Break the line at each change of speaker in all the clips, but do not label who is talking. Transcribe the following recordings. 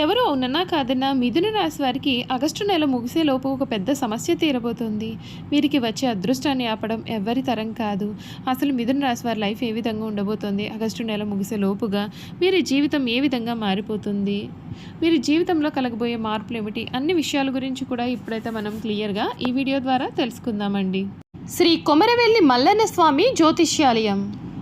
ఎవరో అవునన్నా కాదన్నా మిథున రాశి వారికి ఆగస్టు నెల ముగిసేలోపు ఒక పెద్ద సమస్య తీరబోతుంది. వీరికి వచ్చే అదృష్టాన్ని ఆపడం ఎవరి తరం కాదు. అసలు మిథున రాశి వారి లైఫ్ ఏ విధంగా ఉండబోతోంది? ఆగస్టు నెల ముగిసే లోపుగా వీరి జీవితం ఏ విధంగా మారిపోతుంది? వీరి జీవితంలో కలగబోయే మార్పులు ఏమిటి? అన్ని విషయాల గురించి కూడా ఇప్పుడైతే మనం క్లియర్గా ఈ వీడియో ద్వారా తెలుసుకుందామండి. శ్రీ కొమరవెల్లి మల్లన్న స్వామి జ్యోతిష్యాలయం.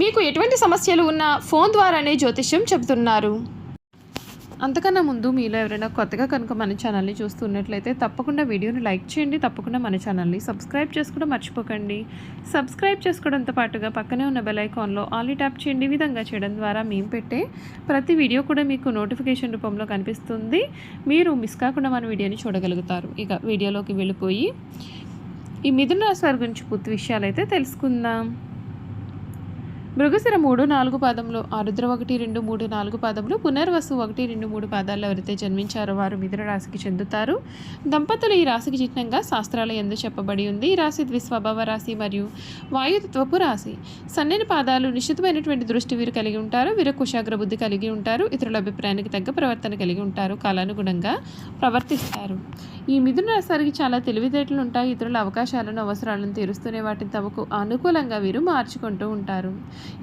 మీకు ఎటువంటి సమస్యలు ఉన్నా ఫోన్ ద్వారానే జ్యోతిష్యం చెబుతున్నారు. అంతకన్నా ముందు మీలో ఎవరైనా కొత్తగా కనుక మన ఛానల్ని చూస్తున్నట్లయితే తప్పకుండా వీడియోని లైక్ చేయండి తప్పకుండా మన ఛానల్ని సబ్స్క్రైబ్ చేసుకోవడం మర్చిపోకండి. సబ్స్క్రైబ్ చేసుకోవడంతో పాటుగా పక్కనే ఉన్న బెల్ ఐకాన్లో ఆల్ ట్యాప్ చేయండి. ఈ విధంగా చేయడం ద్వారా మేము పెట్టే ప్రతి వీడియో కూడా మీకు నోటిఫికేషన్ రూపంలో కనిపిస్తుంది. మీరు మిస్ కాకుండా మన వీడియోని చూడగలుగుతారు. ఇక వీడియోలోకి వెళ్ళిపోయి ఈ మిథున రాశి వారి గురించి పూర్తి విషయాలు అయితే తెలుసుకుందాం. మృగశిర మూడు నాలుగు పాదంలో ఆరుద్ర ఒకటి రెండు మూడు నాలుగు పాదములు పునర్వసు ఒకటి రెండు మూడు పాదాల్లో ఎవరైతే జన్మించారో వారు మిథున రాశికి చెందుతారు. దంపతులు ఈ రాశికి చిహ్నంగా శాస్త్రాల ఎందు చెప్పబడి ఉంది. ఈ రాశి ద్విస్వభావ రాశి మరియు వాయుతత్వపు రాశి. సన్నని పాదాలు నిశ్చితమైనటువంటి దృష్టి వీరు కలిగి ఉంటారు. వీరు కుశాగ్ర బుద్ధి కలిగి ఉంటారు. ఇతరుల అభిప్రాయానికి తగ్గ ప్రవర్తన కలిగి ఉంటారు. కాలానుగుణంగా ప్రవర్తిస్తారు. ఈ మిథున రాశి వారికి చాలా తెలివితేటలు ఉంటాయి. ఇతరుల అవకాశాలను అవసరాలను తీరుస్తూనే వాటిని తమకు అనుకూలంగా వీరు మార్చుకుంటూ ఉంటారు.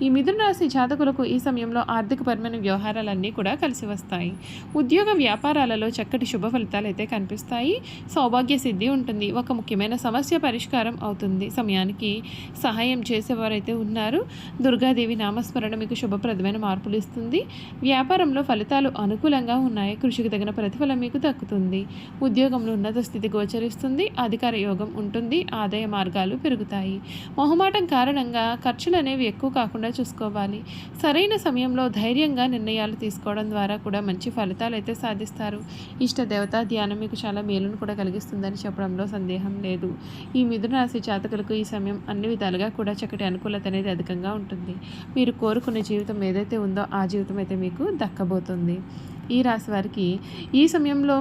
ఈ మిథున రాశి జాతకులకు ఈ సమయంలో ఆర్థికపరమైన వ్యవహారాలన్నీ కూడా కలిసి వస్తాయి. ఉద్యోగ వ్యాపారాలలో చక్కటి శుభ ఫలితాలు అయితే కనిపిస్తాయి. సౌభాగ్య సిద్ధి ఉంటుంది. ఒక ముఖ్యమైన సమస్య పరిష్కారం అవుతుంది. సమయానికి సహాయం చేసేవారైతే ఉన్నారు. దుర్గాదేవి నామస్మరణ మీకు శుభప్రదమైన మార్పులు ఇస్తుంది. వ్యాపారంలో ఫలితాలు అనుకూలంగా ఉన్నాయి. కృషికి తగిన ప్రతిఫలం మీకు దక్కుతుంది. ఉద్యోగంలో ఉన్నత స్థితి గోచరిస్తుంది. అధికార యోగం ఉంటుంది. ఆదాయ మార్గాలు పెరుగుతాయి. మొహమాటం కారణంగా ఖర్చులు అనేవి ఎక్కువ కాకుండా చూసుకోవాలి. సరైన సమయంలో ధైర్యంగా నిర్ణయాలు తీసుకోవడం ద్వారా కూడా మంచి ఫలితాలు అయితే సాధిస్తారు. ఇష్ట దేవతా ధ్యానం మీకు చాలా మేలును కూడా కలిగిస్తుందని చెప్పడంలో సందేహం లేదు. ఈ మిథున రాశి జాతకులకు ఈ సమయం అన్ని విధాలుగా కూడా చక్కటి అనుకూలత అనేది అధికంగా ఉంటుంది. మీరు కోరుకునే జీవితం ఏదైతే ఉందో ఆ జీవితం అయితే మీకు దక్కబోతుంది. ఈ రాశి వారికి ఈ సమయంలో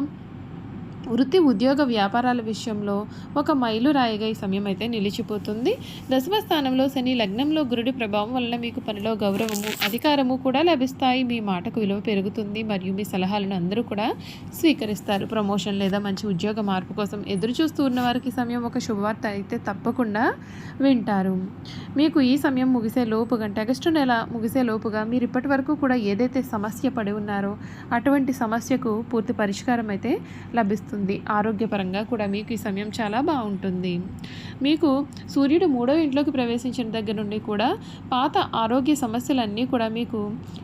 వృత్తి ఉద్యోగ వ్యాపారాల విషయంలో ఒక మైలురాయిగా ఈ సమయం అయితే నిలిచిపోతుంది. దశమ స్థానంలో శని లగ్నంలో గురుడి ప్రభావం వలన మీకు పనిలో గౌరవము అధికారము కూడా లభిస్తాయి. మీ మాటకు విలువ పెరుగుతుంది మరియు మీ సలహాలను అందరూ కూడా స్వీకరిస్తారు. ప్రమోషన్ లేదా మంచి ఉద్యోగ మార్పు కోసం ఎదురు చూస్తూ ఉన్న వారికి సమయం ఒక శుభవార్త అయితే తప్పకుండా వింటారు. మీకు ఈ సమయం ముగిసే లోపుగా అంటే ఆగస్టు నెల ముగిసే లోపుగా మీరు ఇప్పటి వరకు కూడా ఏదైతే సమస్య పడి ఉన్నారో అటువంటి సమస్యకు పూర్తి పరిష్కారం అయితే లభిస్తుంది. వస్తుంది ఆరోగ్యపరంగా కూడా మీకు ఈ సమయం చాలా బాగుంటుంది. మీకు సూర్యుడు మూడో ఇంట్లోకి ప్రవేశించిన దగ్గర నుండి కూడా పాత ఆరోగ్య సమస్యలన్నీ కూడా మీకు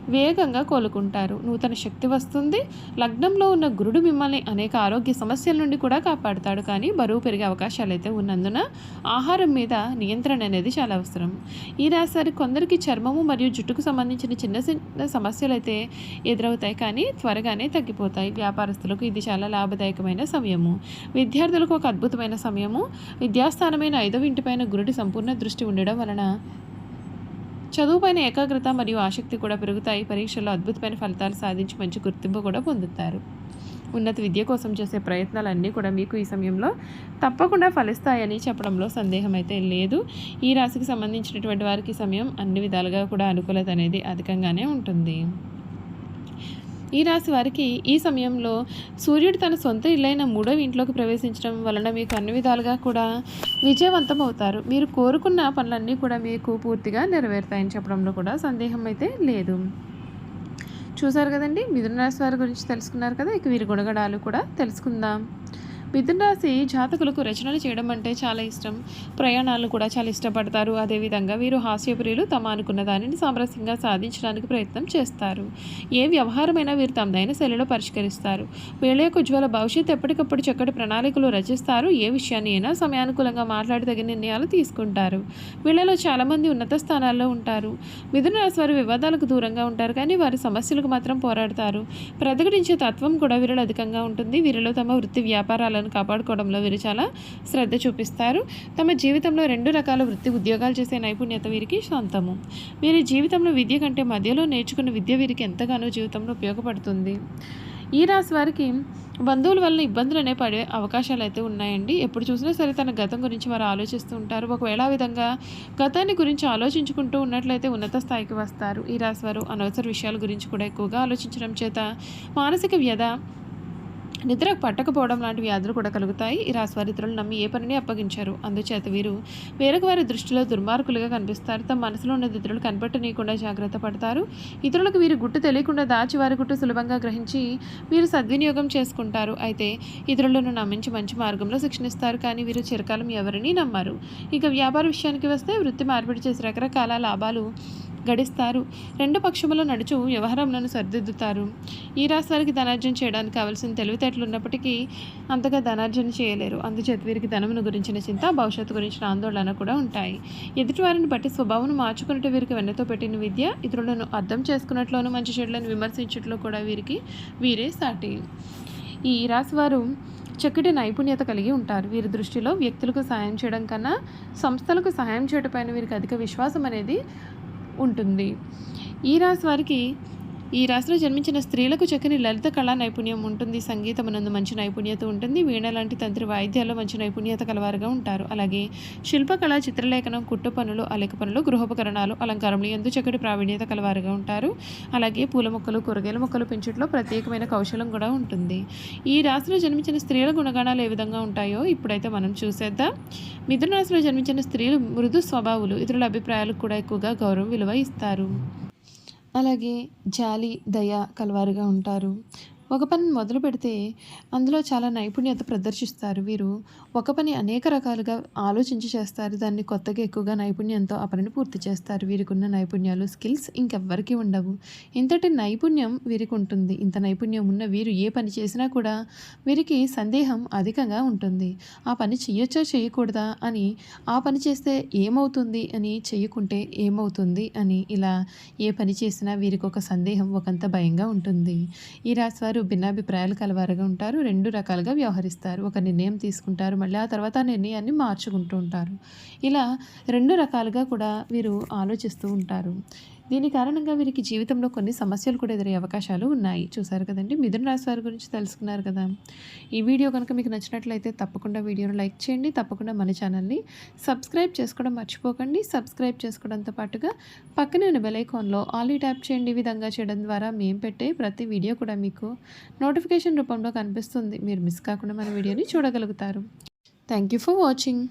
వేగంగా కోలుకుంటారు. నూతన శక్తి వస్తుంది. లగ్నంలో ఉన్న గురుడు మిమ్మల్ని అనేక ఆరోగ్య సమస్యల నుండి కూడా కాపాడుతాడు. కానీ బరువు పెరిగే అవకాశాలు అయితే ఉన్నందున ఆహారం మీద నియంత్రణ అనేది చాలా అవసరం. ఈ రాశి కొందరికి చర్మము మరియు జుట్టుకు సంబంధించిన చిన్న చిన్న సమస్యలు అయితే ఎదురవుతాయి. కానీ త్వరగానే తగ్గిపోతాయి. వ్యాపారస్తులకు ఇది చాలా లాభదాయకమైన సమయము. విద్యార్థులకు ఒక అద్భుతమైన సమయము. విద్యాస్థానమైన ఐదవ ఇంటిపైన గురుడి సంపూర్ణ దృష్టి ఉండడం వలన చదువుపైన ఏకాగ్రత మరియు ఆసక్తి కూడా పెరుగుతాయి. పరీక్షల్లో అద్భుతమైన ఫలితాలు సాధించి మంచి గుర్తింపు కూడా పొందుతారు. ఉన్నత విద్య కోసం చేసే ప్రయత్నాలన్నీ కూడా మీకు ఈ సమయంలో తప్పకుండా ఫలిస్తాయని చెప్పడంలో సందేహం అయితే లేదు. ఈ రాశికి సంబంధించినటువంటి వారికి సమయం అన్ని విధాలుగా కూడా అనుకూలత అనేది అధికంగానే ఉంటుంది. ఈ రాశి వారికి ఈ సమయంలో సూర్యుడు తన సొంత ఇల్లైన మూడవ ఇంట్లోకి ప్రవేశించడం వలన మీకు అన్ని విధాలుగా కూడా విజయవంతం అవుతారు. మీరు కోరుకున్న పనులన్నీ కూడా మీకు పూర్తిగా నెరవేరుతాయని చెప్పడంలో కూడా సందేహం అయితే లేదు. చూసారు కదండి? మిథున రాశి వారి గురించి తెలుసుకున్నారు కదా? ఇక వీరి గుణగణాలు కూడా తెలుసుకుందాం. మిథున రాశి జాతకులకు రచనలు చేయడం అంటే చాలా ఇష్టం. ప్రయాణాలను కూడా చాలా ఇష్టపడతారు. అదేవిధంగా వీరు హాస్యప్రియులు తమ అనుకున్న దానిని సామరస్యంగా సాధించడానికి ప్రయత్నం చేస్తారు. ఏ వ్యవహారమైనా వీరు తమదైన శైలిలో పరిష్కరిస్తారు. వీళ్ళ యొక్క ఉజ్వల భవిష్యత్తు ఎప్పటికప్పుడు చక్కటి ప్రణాళికలు రచిస్తారు. ఏ విషయాన్ని అయినా సమయానుకూలంగా మాట్లాడి తగిన నిర్ణయాలు తీసుకుంటారు. వీళ్ళలో చాలామంది ఉన్నత స్థానాల్లో ఉంటారు. మిథున రాశి వారు వివాదాలకు దూరంగా ఉంటారు కానీ వారి సమస్యలకు మాత్రం పోరాడతారు. ప్రతిఘటించే తత్వం కూడా వీరిలో అధికంగా ఉంటుంది. వీరిలో తమ వృత్తి వ్యాపారాలను కాపాడుకోవడంలో వీరు చాలా శ్రద్ధ చూపిస్తారు. తమ జీవితంలో రెండు రకాల వృత్తి ఉద్యోగాలు చేసే నైపుణ్యత వీరికి సొంతము. వీరి జీవితంలో విద్య కంటే మధ్యలో నేర్చుకున్న విద్య వీరికి ఎంతగానో జీవితంలో ఉపయోగపడుతుంది. ఈ రాశి వారికి బంధువుల వల్ల ఇబ్బందులు అనే పడే అవకాశాలు అయితే ఉన్నాయండి. ఎప్పుడు చూసినా సరే తన గతం గురించి వారు ఆలోచిస్తూ ఉంటారు. ఒకవేళ ఆ విధంగా గతాన్ని గురించి ఆలోచించుకుంటూ ఉన్నట్లయితే ఉన్నత స్థాయికి వస్తారు. ఈ రాశి వారు అనవసర విషయాల గురించి కూడా ఎక్కువగా ఆలోచించడం చేత మానసిక వ్యధ నిద్ర పట్టకపోవడం లాంటి వ్యాధులు కూడా కలుగుతాయి. ఈ రాశి ఇతరులు నమ్మి ఏ పనిని అప్పగించారు? అందుచేత వీరు వేరొక వారి దృష్టిలో దుర్మార్గులుగా కనిపిస్తారు. తమ మనసులో ఉన్న ఇతరులు కనిపెట్టనీయకుండా జాగ్రత్త పడతారు. ఇతరులకు వీరు గుట్టు తెలియకుండా దాచి వారి గుట్టు సులభంగా గ్రహించి వీరు సద్వినియోగం చేసుకుంటారు. అయితే ఇతరులను నమ్మించి మంచి మార్గంలో శిక్షణిస్తారు. కానీ వీరు చిరకాలం ఎవరిని నమ్మరు. ఇక వ్యాపార విషయానికి వస్తే వృత్తి మార్పిడి చేసి రకరకాల లాభాలు గడిస్తారు. రెండు పక్షములు నడుచు వ్యవహారంలను సరిదిద్దుతారు. ఈ రాశి వారికి ధనార్జన చేయడానికి కావలసిన తెలివితేటలు ఉన్నప్పటికీ అంతగా ధనార్జన చేయలేరు. అందుచేత వీరికి ధనమును గురించిన చింత భవిష్యత్తు గురించిన ఆందోళన కూడా ఉంటాయి. ఎదుటివారిని బట్టి స్వభావం మార్చుకున్నట్టు వీరికి వెన్నతో పెట్టిన విద్య ఇతరులను అర్థం చేసుకున్నట్లోనూ మంచి చెడులను విమర్శించట్లో కూడా వీరికి వీరే సాటి. ఈ రాశివారు చక్కటి నైపుణ్యత కలిగి ఉంటారు. వీరి దృష్టిలో వ్యక్తులకు సహాయం చేయడం కన్నా సంస్థలకు సహాయం చేయటం పైన వీరికి అధిక విశ్వాసం అనేది ఉంటుంది. ఈ రాశి వారికి ఈ రాశిలో జన్మించిన స్త్రీలకు చక్కని లలిత కళా నైపుణ్యం ఉంటుంది. సంగీతం నందు మంచి నైపుణ్యత ఉంటుంది. వీణ లాంటి తంత్రి వాయిద్యాల్లో మంచి నైపుణ్యత కలవారుగా ఉంటారు. అలాగే శిల్పకళ చిత్రలేఖనం కుట్టు పనులు అలెక పనులు గృహోపకరణాలు అలంకారములు ఎందు చక్కటి ప్రావీణ్యత కలవారుగా ఉంటారు. అలాగే పూల మొక్కలు కూరగాయల మొక్కలు పెంచుట్లో ప్రత్యేకమైన కౌశలం కూడా ఉంటుంది. ఈ రాశిలో జన్మించిన స్త్రీల గుణగణాలు ఏ విధంగా ఉంటాయో ఇప్పుడైతే మనం చూసేద్దాం. మిథున రాశిలో జన్మించిన స్త్రీలు మృదు స్వభావులు ఇతరుల అభిప్రాయాలకు కూడా ఎక్కువగా గౌరవం విలువ ఇస్తారు. అలాగే జాలి దయ కలవారుగా ఉంటారు. ఒక పని మొదలు పెడితే అందులో చాలా నైపుణ్యత ప్రదర్శిస్తారు వీరు. ఒక పని అనేక రకాలుగా ఆలోచించి చేస్తారు. దాన్ని కొత్తగా ఎక్కువగా నైపుణ్యంతో ఆ పనిని పూర్తి చేస్తారు. వీరికి ఉన్న నైపుణ్యాలు స్కిల్స్ ఇంకెవ్వరికీ ఉండవు. ఇంతటి నైపుణ్యం వీరికి ఉంటుంది. ఇంత నైపుణ్యం ఉన్న వీరు ఏ పని చేసినా కూడా వీరికి సందేహం అధికంగా ఉంటుంది. ఆ పని చేయొచ్చా చేయకూడదా అని ఆ పని చేస్తే ఏమవుతుంది అని చేయకుంటే ఏమవుతుంది అని ఇలా ఏ పని చేసినా వీరికి ఒక సందేహం ఒకంత భయంగా ఉంటుంది. ఈ రాశివారు భిన్నాభిప్రాయాలు కలవారుగా ఉంటారు. రెండు రకాలుగా వ్యవహరిస్తారు. ఒక నిర్ణయం తీసుకుంటారు. మళ్ళీ ఆ తర్వాత ఆ నిర్ణయాన్ని మార్చుకుంటూ ఉంటారు. ఇలా రెండు రకాలుగా కూడా వీరు ఆలోచిస్తూ ఉంటారు. దీని కారణంగా వీరికి జీవితంలో కొన్ని సమస్యలు కూడా ఎదురయ్యే అవకాశాలు ఉన్నాయి. చూసారు కదండి? మిథున రాశి వారి గురించి తెలుసుకున్నారు కదా. ఈ వీడియో కనుక మీకు నచ్చినట్లయితే తప్పకుండా వీడియోను లైక్ చేయండి. తప్పకుండా మన ఛానల్ని సబ్స్క్రైబ్ చేసుకోవడం మర్చిపోకండి. సబ్స్క్రైబ్ చేసుకోవడంతో పాటుగా పక్కనే ఉన్న బెలైకాన్లో ఆలీ ట్యాప్ చేయండి. ఈ విధంగా చేయడం ద్వారా మేము పెట్టే ప్రతి వీడియో కూడా మీకు నోటిఫికేషన్ రూపంలో కనిపిస్తుంది. మీరు మిస్ కాకుండా మన వీడియోని చూడగలుగుతారు. Thank you for watching.